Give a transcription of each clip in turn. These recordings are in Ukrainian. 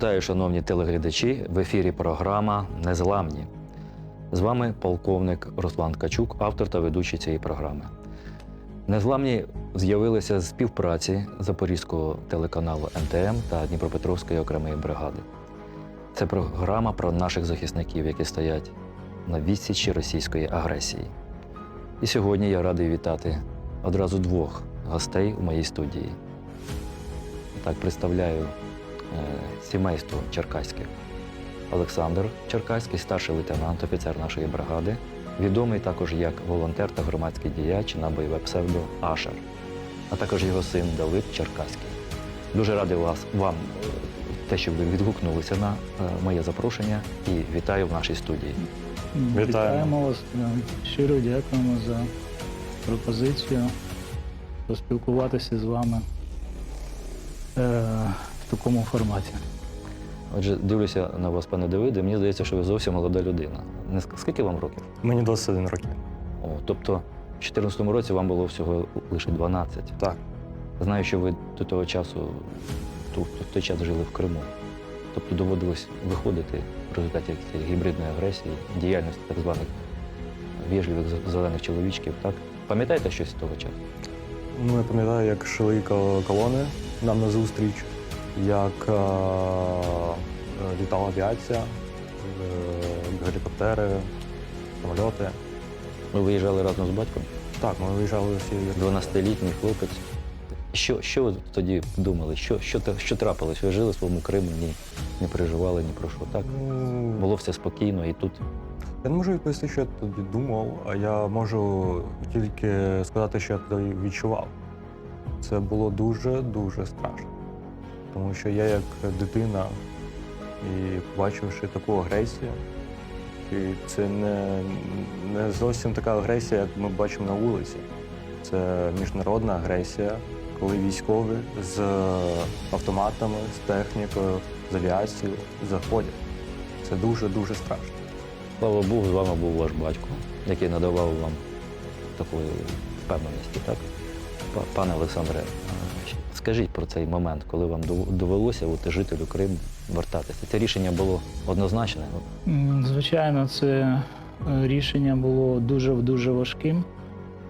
Вітаю, шановні телеглядачі. В ефірі програма Незламні. З вами полковник Руслан Качук, автор та ведучий цієї програми. Незламні з'явилися з співпраці Запорізького телеканалу НТМ та Дніпропетровської окремої бригади. Це програма про наших захисників, які стоять на відсічі російської агресії. І сьогодні я радий вітати одразу двох гостей у моїй студії. Так, представляю сімейство Черкаських. Олександр Черкаський, старший лейтенант, офіцер нашої бригади, відомий також як волонтер та громадський діяч на бойове псевдо Ашер, а також його син Давид Черкаський. Дуже радий вас, вам е, те, що ви відгукнулися на е, моє запрошення і вітаю в нашій студії. Вітаємо вас. Щиро дякуємо за пропозицію поспілкуватися з вами е, в такому форматі. Отже, дивлюся на вас, пане Давиде, мені здається, що ви зовсім молода людина. Не Скільки вам років? Мені 21 років. О, тобто, в 2014 році вам було всього лише 12. Так. Знаю, що ви до того часу в той час жили в Криму. Тобто доводилось виходити в результаті цієї гібридної агресії, діяльності так званих віжливих з- зелених чоловічків. Так? Пам'ятаєте щось з того часу? Ну, я пам'ятаю, як шли колони нам на зустріч, як е, літала авіація, е, гелікоптери, самольоти. Ви виїжджали разом з батьком, Так, ми виїжджали всі. 12-літній хлопець. Що, що ви тоді думали? Що, що, що трапилось? Ви жили в своєму Криму, ні, не переживали ні про що. Так? Ну, Було все спокійно і тут. Я не можу відповісти, що я тоді думав, а я можу тільки сказати, що я тоді відчував. Це було дуже-дуже страшно. Тому що я як дитина і побачивши таку агресію, і це не, не зовсім така агресія, як ми бачимо на вулиці. Це міжнародна агресія, коли військові з автоматами, з технікою, з авіацією заходять. Це дуже-дуже страшно. Слава Богу, з вами був ваш батько, який надавав вам такої впевненості, так? Пане Олександре, скажіть про цей момент, коли вам дов- довелося от, жителю Криму вертатися. Це рішення було однозначне. Ну, Звичайно, це е, рішення було дуже-дуже важким,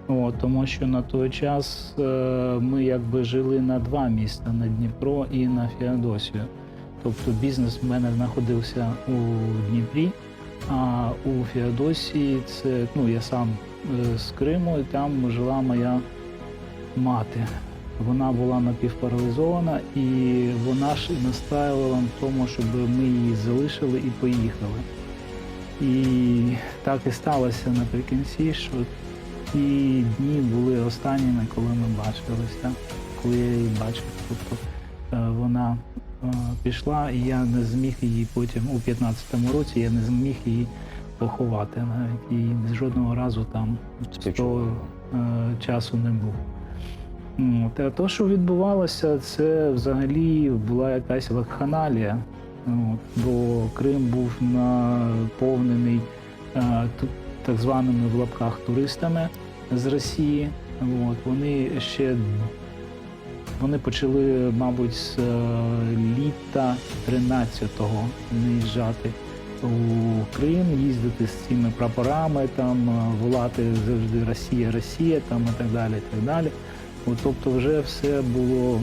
От, тому що на той час е, ми якби жили на два міста на Дніпро і на Феодосію. Тобто бізнес в мене знаходився у Дніпрі, а у Феодосії це ну, я сам е, з Криму, і там жила моя мати. Вона була напівпаралізована, і вона ж і настаювала на тому, щоб ми її залишили і поїхали. І так і сталося наприкінці, що ті дні були останніми, коли ми бачилися, коли я її бачив. Тобто е, вона е, пішла, і я не зміг її потім, у 15-му році, я не зміг її поховати навіть. І жодного разу там з того е, часу не був. Та то, що відбувалося, це взагалі була якась вакханалія. От, бо Крим був наповнений е, так званими в лапках туристами з Росії. От, вони ще вони почали, мабуть, з е, літа 13-го наїжджати у Крим, їздити з цими прапорами, там е, волати завжди Росія, Росія, там і так далі. І так далі. Тобто, вже все було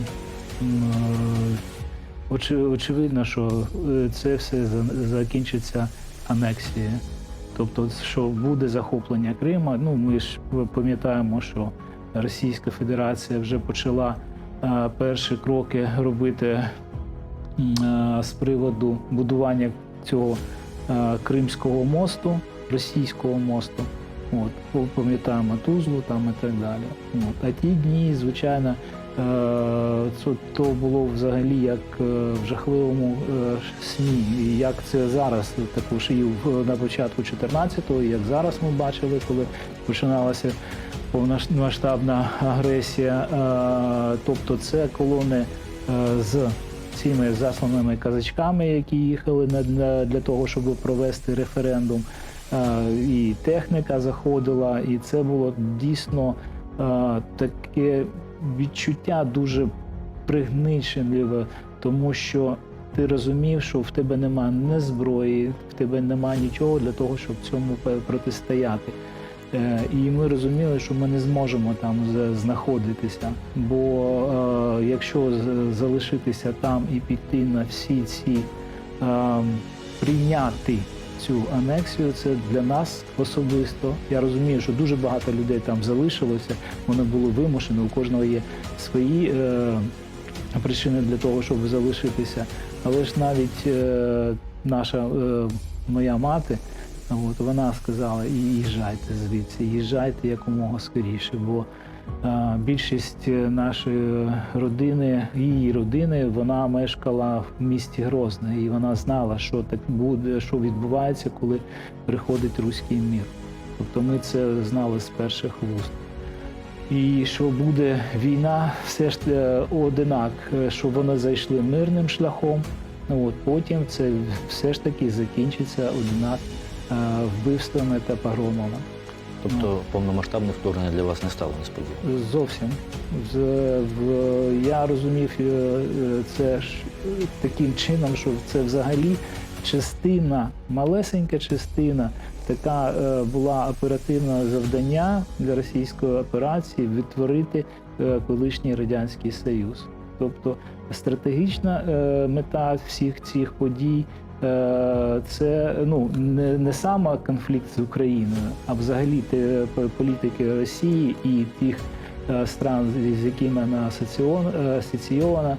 е, очевидно, що е, це все закінчиться анексією. Тобто, що буде захоплення Крима. Ну, ми ж пам'ятаємо, що Російська Федерація вже почала е, перші кроки робити з приводу будування цього Кримського мосту, російського мосту. От, пам'ятаємо Тузлу там і так далі. От. А ті дні, звичайно, е, це то було взагалі як е, в жахливому е, сні. І як це зараз, також і на початку 14-го, і як зараз ми бачили, коли починалася повномасштабна агресія. Тобто це колони з цими засланими казачками, які їхали для того, щоб провести референдум. Е, І техніка заходила, і це було дійсно е, таке відчуття дуже пригниченливе, тому що ти розумів, що в тебе нема ні зброї, в тебе нема нічого для того, щоб цьому протистояти. Е, І ми розуміли, що ми не зможемо там знаходитися. Бо е, якщо залишитися там і піти на всі ці е, прийняти цю анексію, це для нас особисто. Я розумію, що дуже багато людей там залишилося, вони були вимушені, у кожного є свої е, причини для того, щоб залишитися. Але ж навіть е, наша е, моя мати. От вона сказала: їжджайте звідси, їжджайте якомога скоріше, бо більшість нашої родини, її родини, вона мешкала в місті Грозне, і вона знала, що так буде, що відбувається, коли приходить руський мір. Тобто ми це знали з перших вуст. І що буде війна, все ж е, одинак, е, що вони зайшли мирним шляхом. Ну от потім це все ж таки закінчиться одинак е, вбивствами та погромами. Тобто повномасштабне вторгнення для вас не стало несподіваним. Зовсім я розумів е, це таким чином, що це взагалі частина, малесенька частина, така е, була оперативне завдання для російської операції відтворити е, колишній радянський союз. Тобто стратегічна мета всіх цих подій. Е, Це ну не, не саме конфлікт з Україною, а взагалі те, політики Росії і тих е, стран, з якими вона е, асоційована,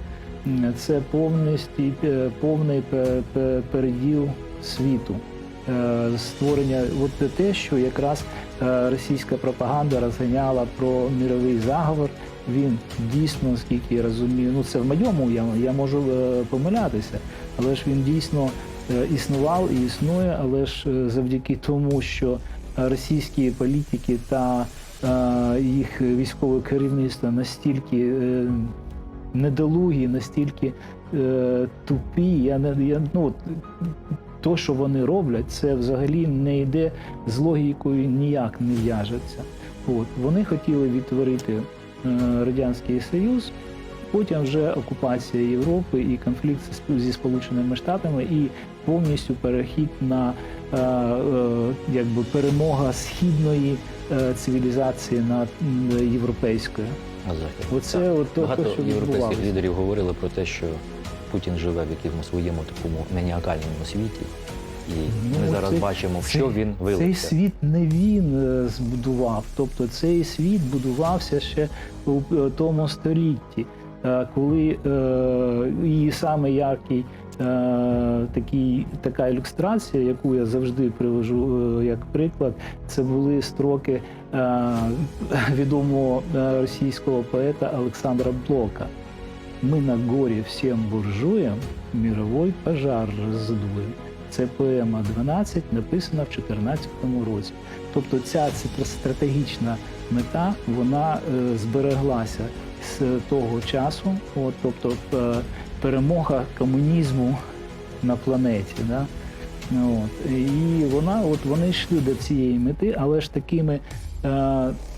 це повністю е, повний пе- пе- переділ світу. Е, Створення, от те, що якраз е, російська пропаганда розганяла про міровий заговор. Він дійсно, наскільки я розумію, ну це в моєму я, я можу е, помилятися, але ж він дійсно е, існував і існує, але ж е, завдяки тому, що російські політики та е, їх військове керівництво настільки недолугі, настільки тупі. Я не я ну то, що вони роблять, це взагалі не йде з логікою ніяк не в'яжеться. От вони хотіли відтворити радянський союз. Потім вже окупація Європи і конфлікт зі- Сполученими Штатами, і повністю перехід на е, е, якби перемога східної е, цивілізації над європейською. Оце от то, багато що європейських лідерів говорили про те, що Путін живе в якомусь своєму такому маніакальному світі, і Ну, ми зараз цей- бачимо, в що він Цей світ не він е, збудував. Тобто цей світ будувався ще у е, тому столітті, коли е, і саме яркий е, такий, така ілюстрація, яку я завжди привожу е, як приклад, це були строки е, відомого е, російського поета Олександра Блока. Ми на горі всім буржуям мировой пожар роздуємо. Це поема 12, написана в 2014 році. Тобто ця стратегічна мета вона е, збереглася з того часу, от, тобто е, перемога комунізму на планеті. Да? От. І вона, от вони йшли до цієї мети, але ж такими е,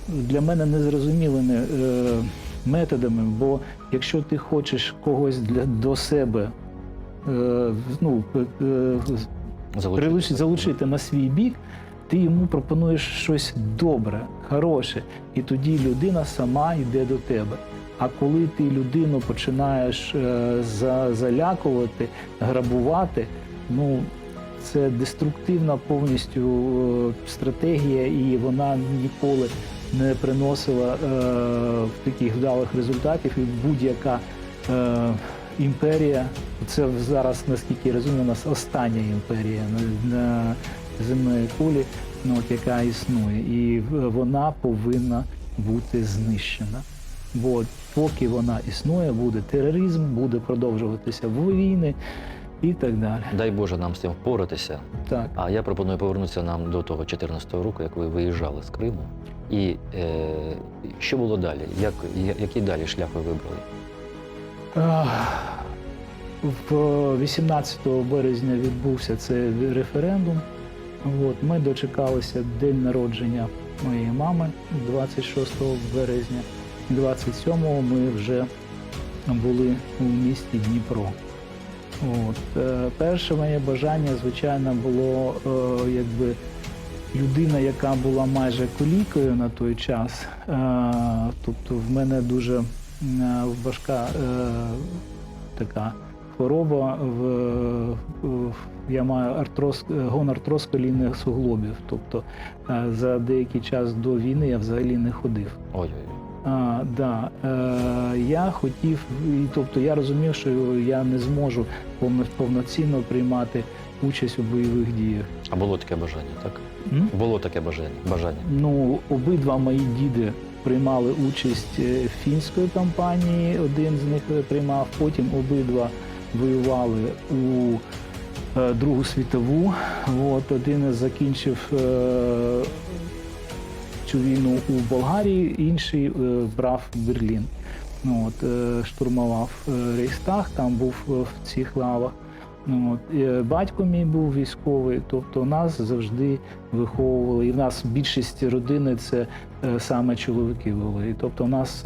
для мене незрозумілими е, методами. Бо якщо ти хочеш когось для, до себе е, ну, е, Залучити. прилуч- залучити на свій бік, ти йому пропонуєш щось добре, хороше, і тоді людина сама йде до тебе. А коли ти людину починаєш е, залякувати, грабувати, ну це деструктивна повністю е, стратегія, і вона ніколи не приносила е, таких вдалих результатів. І будь-яка імперія, це зараз, наскільки я розумію, у нас остання імперія на земної кулі, ну, от, яка існує, і вона повинна бути знищена. Бо поки вона існує, буде тероризм, буде продовжуватися війни і так далі. Дай Боже нам з цим впоратися. Так. А я пропоную повернутися нам до того 14-го року, як ви виїжджали з Криму. І е, що було далі? Як, я- який далі шлях ви вибрали? В 18 березня відбувся цей референдум. От, ми дочекалися день народження моєї мами 26 березня. 27-го ми вже були у місті Дніпро. От. Е, Перше моє бажання, звичайно, було е, якби людина, яка була майже колікою на той час. Е, тобто в мене дуже важка така хвороба. Я маю артроз, гонартроз колінних суглобів. Тобто за деякий час до війни я взагалі не ходив. Ой-ой. А, да. е, я хотів, і, тобто я розумів, що я не зможу повно- повноцінно приймати участь у бойових діях. А було таке бажання, так? М? Було таке бажання. бажання. Ну, обидва мої діди приймали участь е, в фінської кампанії, один з них е, приймав, потім обидва воювали у е, Другу світову. От, один закінчив е, цю війну у Болгарії, інший е, брав Берлін. Ну, от, е, штурмував е, Рейхстаг, там був в цих лавах. Ну, от, батько мій був військовий, тобто нас завжди виховували. І в нас більшість родини це саме чоловіки були. І, тобто нас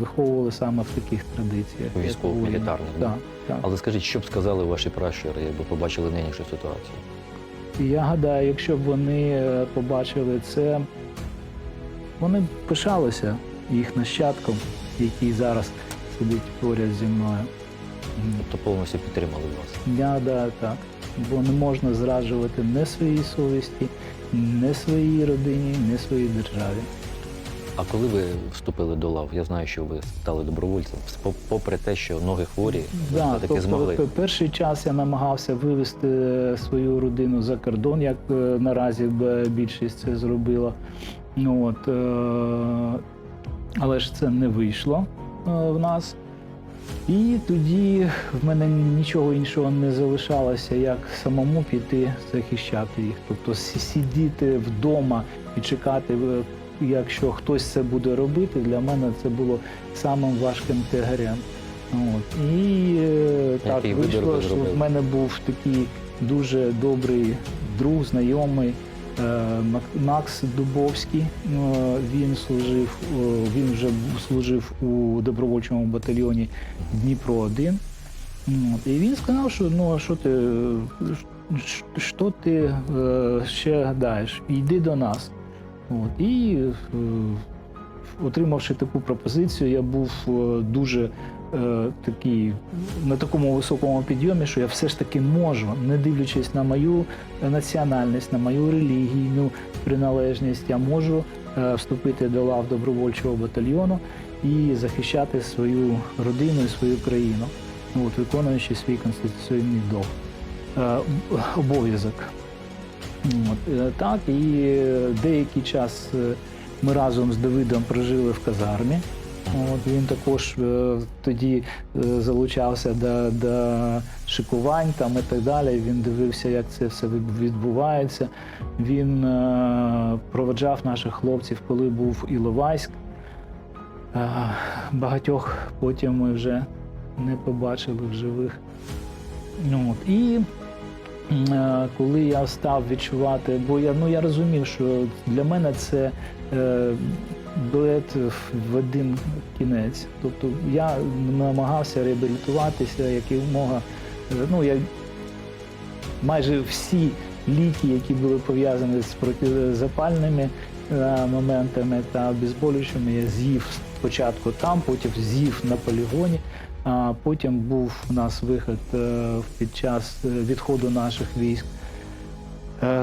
виховували саме в таких традиціях. Військово-мілітарних, да? Так, так. Але скажіть, що б сказали ваші пращури, якби побачили нинішню ситуацію? Я гадаю, якщо б вони побачили це, вони пишалися їх нащадком, який зараз сидить поряд зі мною. Тобто повністю підтримали вас. Я гадаю так. Бо не можна зраджувати не своїй совісті, не своїй родині, не своїй державі. А коли ви вступили до лав, я знаю, що ви стали добровольцем, попри те, що ноги хворі, ви Да, все-таки тобто, змогли. пе- перший час я намагався вивезти свою родину за кордон, як е, наразі більшість це зробила. Ну, от, е, але ж це не вийшло е, в нас. І тоді в мене нічого іншого не залишалося, як самому піти захищати їх. Тобто сидіти вдома і чекати, е, якщо хтось це буде робити, для мене це було самим важким тягарем. От. І е, так вийшло, що в мене був такий дуже добрий друг, знайомий Макс Дубовський. Ну, Він служив, він вже служив у добровольчому батальйоні Дніпро 1 І він сказав, що ну а що ти, е, що ти е, ще гадаєш? Йди до нас. От. І е, отримавши таку пропозицію, я був е, дуже е, такий на такому високому підйомі, що я все ж таки можу, не дивлячись на мою національність, на мою релігійну приналежність, я можу е, вступити до лав добровольчого батальйону і захищати свою родину і свою країну, ну, от, виконуючи свій конституційний долг, е, обов'язок. От, е, так, і деякий час ми разом з Давидом прожили в казармі. От, він також е, тоді е, залучався до, до шикувань там, і так далі. Він дивився, як це все відбувається. Він е, проведжав наших хлопців, коли був Іловайськ. Е, багатьох потім ми вже не побачили в живих. Ну, от. І Е, коли я став відчувати, бо я ну я розумів, що для мене це е, дует в один кінець. Тобто я намагався реабілітуватися, якомога. е, Ну я майже всі ліки, які були пов'язані з протизапальними е, моментами та обезболюючими, я з'їв спочатку там, потім з'їв на полігоні. А потім був у нас вихід е, під час е, відходу наших військ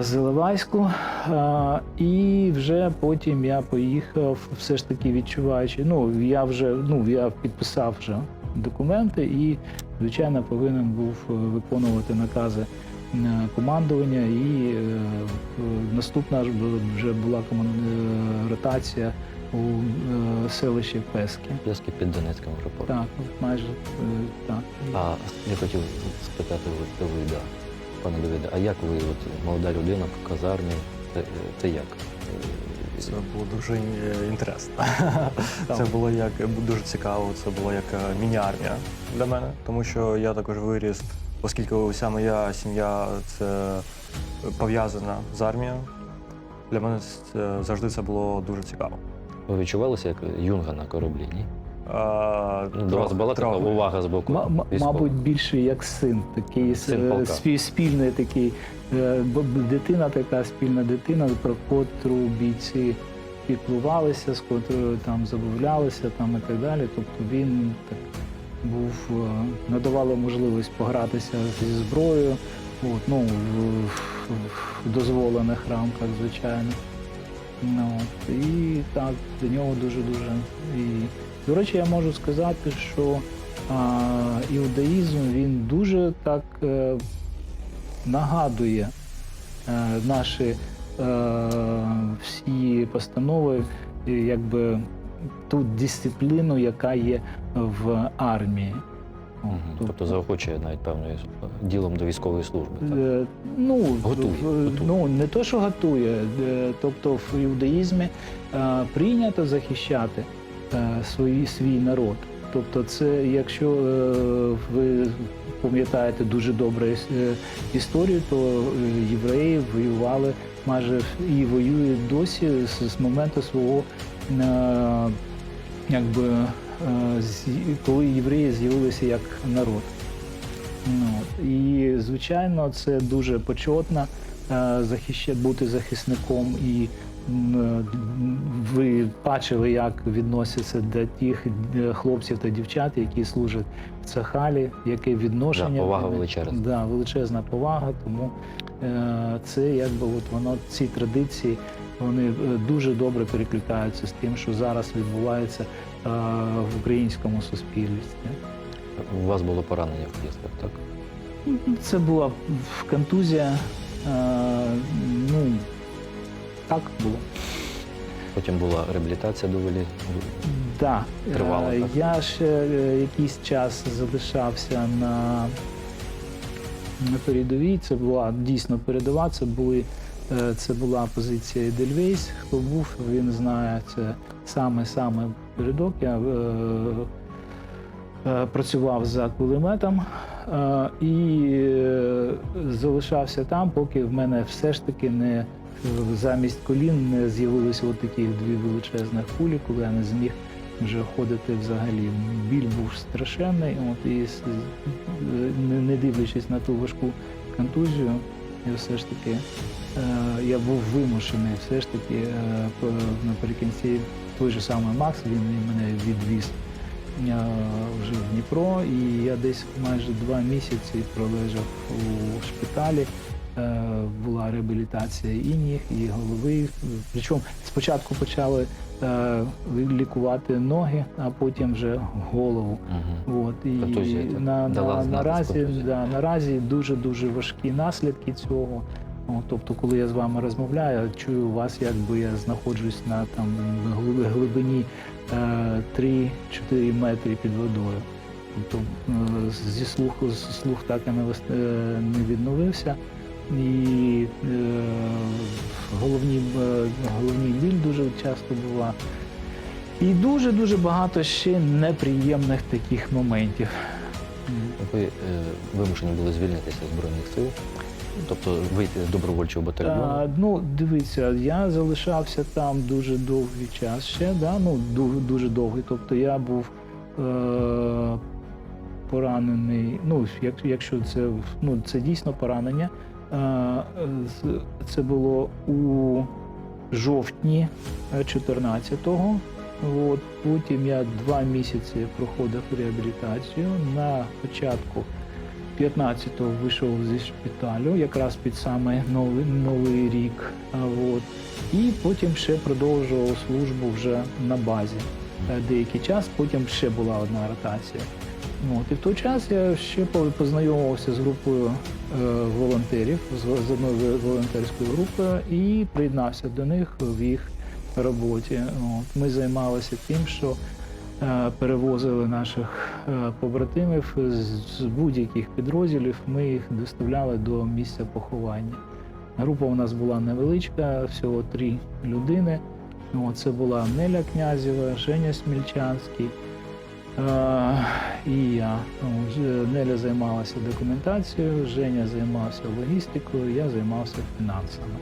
з Іловайську. Е, І вже потім я поїхав, все ж таки відчуваючи. Ну, я вже ну, я підписав вже документи і, звичайно, повинен був е, виконувати накази е, командування. І е, е, наступна ж вже була е, ротація у е, селищі Пески. Зв'язки під Донецьким аеропортом. Так, майже е, так. А я хотів спитати у Давида, пане Давиде, а як ви, от молода людина в казармі, це, це як? Це було дуже е, інтересно. Це було як дуже цікаво. Це було як е, міні-армія для мене, тому що я також виріс, оскільки вся моя сім'я це пов'язана з армією. Для мене це завжди це було дуже цікаво. Ви відчувалися як юнга на кораблі, ні? До вас була така увага з боку. Ма- мабуть, більше як син, такий Син спільний такий е, дитина, така спільна дитина, про котру бійці піклувалися, з котрою там забавлялися там і так далі. Тобто він так був е, надавали можливість погратися зі зброєю, от, ну, в, в- в дозволених рамках, звичайно. Ну, от, і так, до нього дуже-дуже. І, до речі, я можу сказати, що а, іудаїзм він дуже так е, нагадує е, наші е, всі постанови, якби ту дисципліну, яка є в армії. Мгм. Тобто заохочує навіть певною ділом до військової служби. Так? Е, Ну, Готує, готує. ну не то, що готує. е, Тобто в іудаїзмі е, прийнято захищати свої, свій народ. Тобто, це якщо е, ви пам'ятаєте дуже добре е, історію, то е, євреї воювали майже і воюють досі з, моменту свого якби коли євреї з'явилися як народ. Ну, і звичайно, це дуже почетно е, захища, бути захисником. І ви бачили, як відносяться до тих е, хлопців та дівчат, які служать в Цахалі, яке відношення. Да, повага величезна. Да, величезна повага. Тому е, це якби от воно ці традиції вони е, дуже добре перекликаються з тим, що зараз відбувається в українському суспільстві. У вас було поранення в поїздках, так? Це була контузія. Ну, так було. Потім була реабілітація доволі. Да. Тривало, Е, так? Я ще е, якийсь час залишався на, на передовій. Це була дійсно передова. Це були. е, Це була позиція Едельвейс. Хто був, він знає, це саме-саме передок. Я працював за кулеметом і залишався там, поки в мене все ж таки не замість колін не з'явилися таких дві величезних кулі, коли я не зміг вже ходити взагалі. Біль був страшенний, от, і не, дивлячись на ту важку контузію, я все ж таки е, я був вимушений все ж таки е, наприкінці той же самий Макс, він мене відвіз е, вже в Дніпро, і я десь майже два місяці пролежав у шпиталі. Е, Була реабілітація і ніг, і голови. Причому спочатку почали е, лікувати ноги, а потім вже голову. Угу. От і Контузія, на, на, наразі, да, наразі дуже дуже важкі наслідки цього. Тобто, коли я з вами розмовляю, чую вас, якби я знаходжусь на там глибині е, 3-4 метри під водою. Тобто е, зі слуху слух так і е, не відновився. І е, головні, е, головні біль дуже часто була. І дуже-дуже багато ще неприємних таких моментів. Ви е, вимушені були звільнитися з Збройних сил, тобто вийти з добровольчого батальйону. А, ну, дивіться, я залишався там дуже довгий час ще, да? ну, ду- дуже довгий. Тобто я був е- поранений. Ну, як, якщо це, ну, це дійсно поранення. Е- це було у жовтні 14-го. От, потім я два місяці проходив реабілітацію. На початку 15-го вийшов зі шпиталю, якраз під саме новий, новий рік. От. І потім ще продовжував службу вже на базі е, деякий час, потім ще була одна ротація. От. І в той час я ще познайомився з групою е, волонтерів, з, одною волонтерською групою і приєднався до них в їх роботі. От. Ми займалися тим, що е, перевозили наших е, побратимів з, будь-яких підрозділів. Ми їх доставляли до місця поховання. Група у нас була невеличка, всього три людини. Це була Неля Князєва, Женя Смільчанський і я. Неля займалася документацією, Женя займався логістикою, я займався фінансами.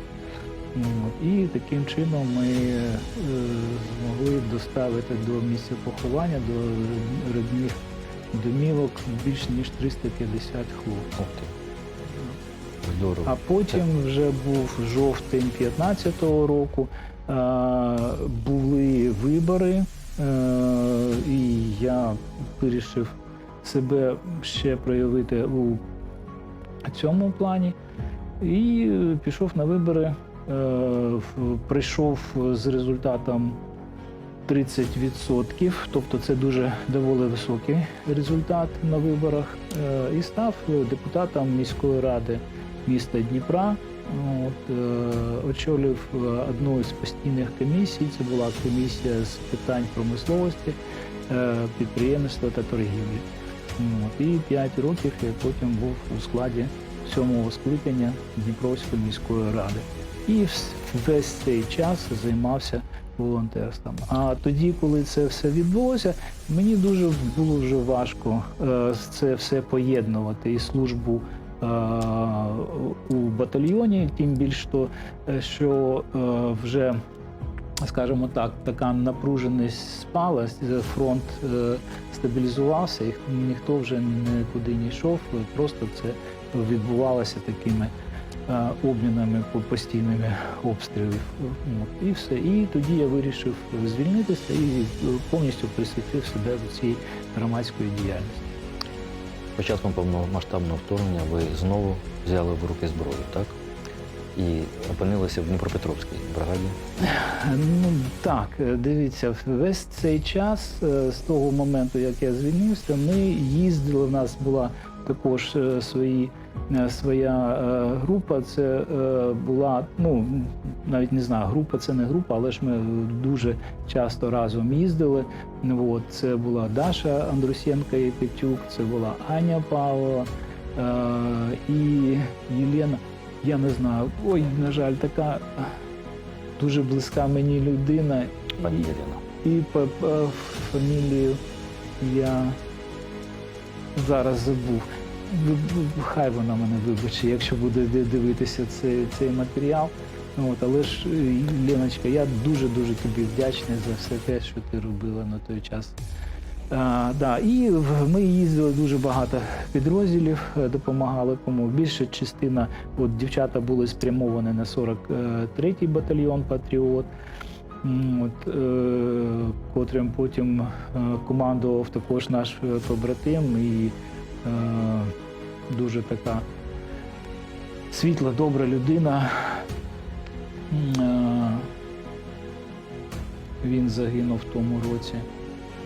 І таким чином ми е, змогли доставити до місця поховання, до родних домівок більш ніж 350 хлопців. Здорово. А потім вже був жовтень 15-го року. Були вибори, і я вирішив себе ще проявити у цьому плані. І е, пішов на вибори, е, прийшов з результатом 30%, тобто це дуже доволі високий результат на виборах, е, і став депутатом міської ради міста Дніпра. От, е, очолив е, одну з постійних комісій. Це була комісія з питань промисловості, е, підприємництва та торгівлі. От, і 5 років я потім був у складі сьомого скликання Дніпровської міської ради. І весь цей час займався волонтерством. А тоді, коли це все відбулося, мені дуже було вже важко це все поєднувати і службу у батальйоні, тим більше, то, е, що е, вже, скажімо так, така напруженість спала, фронт е, стабілізувався, і ніхто вже нікуди не йшов, просто це відбувалося такими е, обмінами по- постійними обстрілів. І все. І тоді я вирішив звільнитися і е, повністю присвятив себе до цієї громадської діяльності. Початком повномасштабного вторгнення ви знову взяли в руки зброю, так? І опинилися в Дніпропетровській бригаді. Ну так, е, дивіться, весь цей час е, з того моменту, як я звільнився, ми їздили. У нас була також е, свої, е, своя е, група. Це була, ну навіть не знаю, група це не група, але ж ми дуже часто разом їздили. От, це була Даша Андрусенко Єпетюк, це була Аня Павлова і Єлена. Я не знаю, ой, на жаль, така дуже близька мені людина. Пані І- І по, по фамілію я зараз забув. Хай вона мене вибачить, якщо буде дивитися цей, цей матеріал. От, але ж, е, Леночка, я дуже-дуже тобі вдячний за все те, що ти робила на той час. А, да, і ми їздили дуже багато підрозділів, е, допомагали кому. Більша частина, от дівчата були спрямовані на 43-й батальйон Патріот. От, е, котрим потім е, командував також наш е, побратим і е, дуже така світла, добра людина. Е, він загинув в тому році.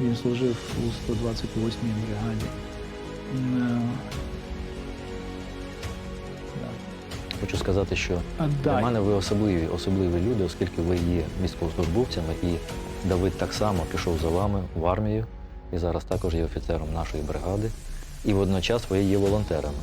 Він служив у 128-й бригаді. Хочу сказати, що для мене ви особливі, особливі люди, оскільки ви є військовослужбовцями, і Давид так само пішов за вами в армію і зараз також є офіцером нашої бригади. І водночас ви є волонтерами.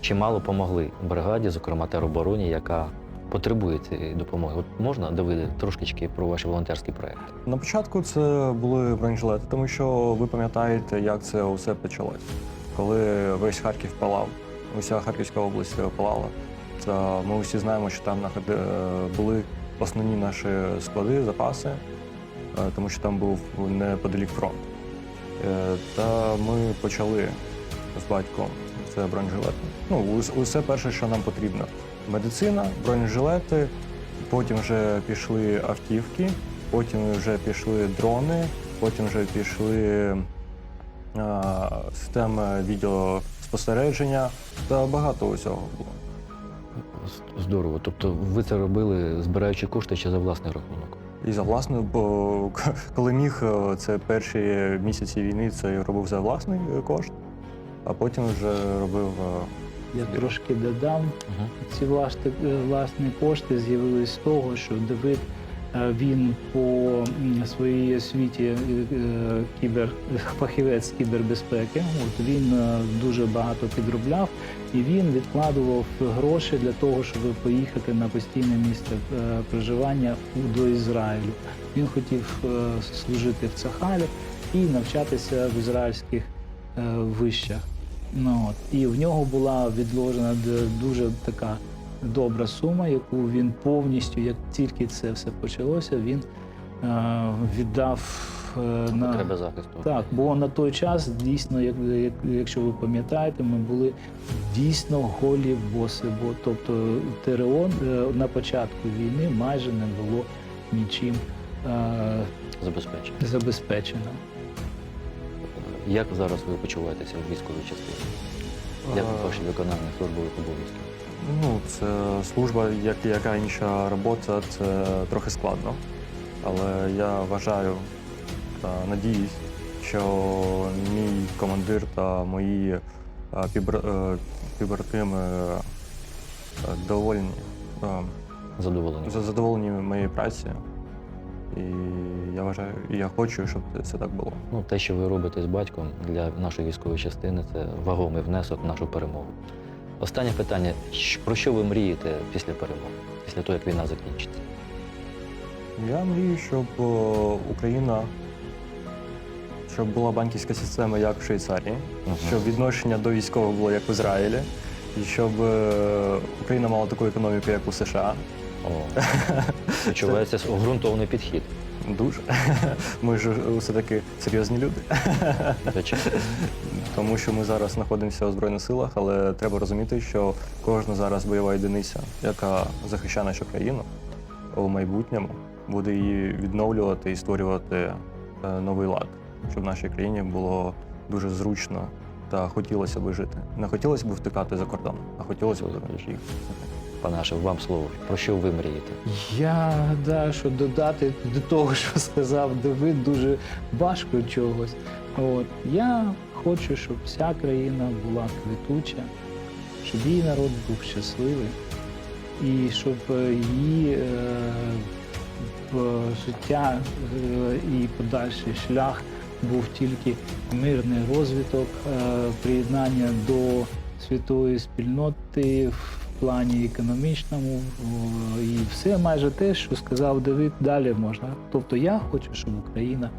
Чимало помогли бригаді, зокрема теробороні, яка потребує цієї допомоги. От можна, Давиде, трошечки про ваші волонтерські проекти? На початку це були бронежилети, тому що ви пам'ятаєте, як це усе почалось. Коли весь Харків палав, уся Харківська область палала, ми усі знаємо, що там е, були основні наші склади, запаси, е, тому що там був неподалік фронт. Е, Та ми почали з батьком це бронежилети. Ну, усе перше, що нам потрібно. Медицина, бронежилети, потім вже пішли автівки, потім вже пішли дрони, потім вже пішли а, системи відеоспостереження та багато усього було. Здорово. Тобто ви це робили, збираючи кошти чи за власний рахунок? І за власне, бо коли міг, е, це перші місяці війни, це я робив за власний е, кошт, а потім вже робив. е, я трошки додам. Угу. Ці власні, власні кошти з'явились з того, що Давид він по своїй освіті кібер фахівець кібербезпеки. От він дуже багато підробляв і він відкладував гроші для того, щоб поїхати на постійне місце е, проживання до Ізраїлю. Він хотів е, служити в Цахалі і навчатися в ізраїльських е, вищах. Ну, от. І в нього була відложена дуже така добра сума, яку він повністю, як тільки це все почалося, він віддав на Потреби захисту. так, бо на той час дійсно, як, як, якщо ви пам'ятаєте, ми були дійсно голі боси. Бо тобто ТРО е, на початку війни майже не було нічим е, Забезпечення. забезпечено. Як зараз ви почуваєтеся в військовій частині? Як Е, ваше виконання службових обов'язків? Ну, це служба, як і яка інша робота, це трохи складно. Але я вважаю та надіюсь, що мій командир та мої е, пібр- е, е, довольні, Задоволені? за- задоволені моєю працею. І я вважаю, і я хочу, щоб це так було. Ну, те, що ви робите з батьком для нашої військової частини, це вагомий внесок в нашу перемогу. Останнє питання: про що ви мрієте після перемоги, після того, як війна закінчиться? Я мрію, щоб Україна, щоб була банківська система, як в Швейцарії, Мгм. щоб відношення до військових було як в Ізраїлі, і щоб е, Україна мала таку економіку, як у США. О, відчувається обґрунтований підхід. Дуже. Ми ж все-таки серйозні люди. Тому що ми зараз знаходимося у Збройних силах, але треба розуміти, що кожна зараз бойова єдиниця, яка захищає нашу країну у майбутньому, буде її відновлювати і створювати е, новий лад, щоб в нашій країні було дуже зручно та хотілося б жити. Не хотілося б втикати за кордон, а хотілося б їх. Пане вам слово. Про що ви мрієте? Я гадаю, що додати до того, що сказав Давид, дуже важко чогось. От я хочу, щоб вся країна була квітуча, щоб її народ був щасливий, і щоб е, її е, в- життя е, і подальший шлях був тільки мирний розвиток, е, приєднання до світової спільноти в плані економічному і все майже те, що сказав Давид, далі можна. Тобто я хочу, щоб Україна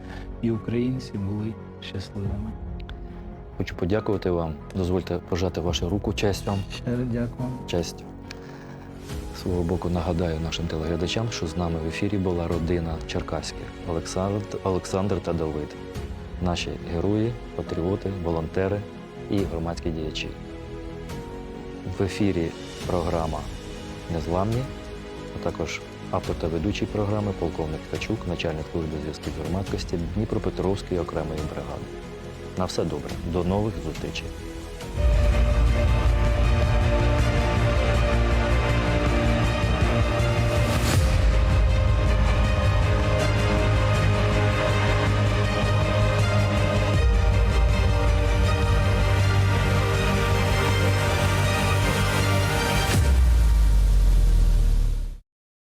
і українці були щасливими. Хочу подякувати вам. Дозвольте пожати вашу руку. Честь вам. Ще раз дякую. Честь. Свого боку нагадаю нашим телеглядачам, що з нами в ефірі була родина Черкаських Олександр, Олександр та Давид. Наші герої, патріоти, волонтери і громадські діячі. В ефірі програма Незламні, а також автор та ведучий програми полковник Ткачук, начальник служби зв'язків громадськості Дніпропетровської окремої бригади. На все добре. До нових зустрічей.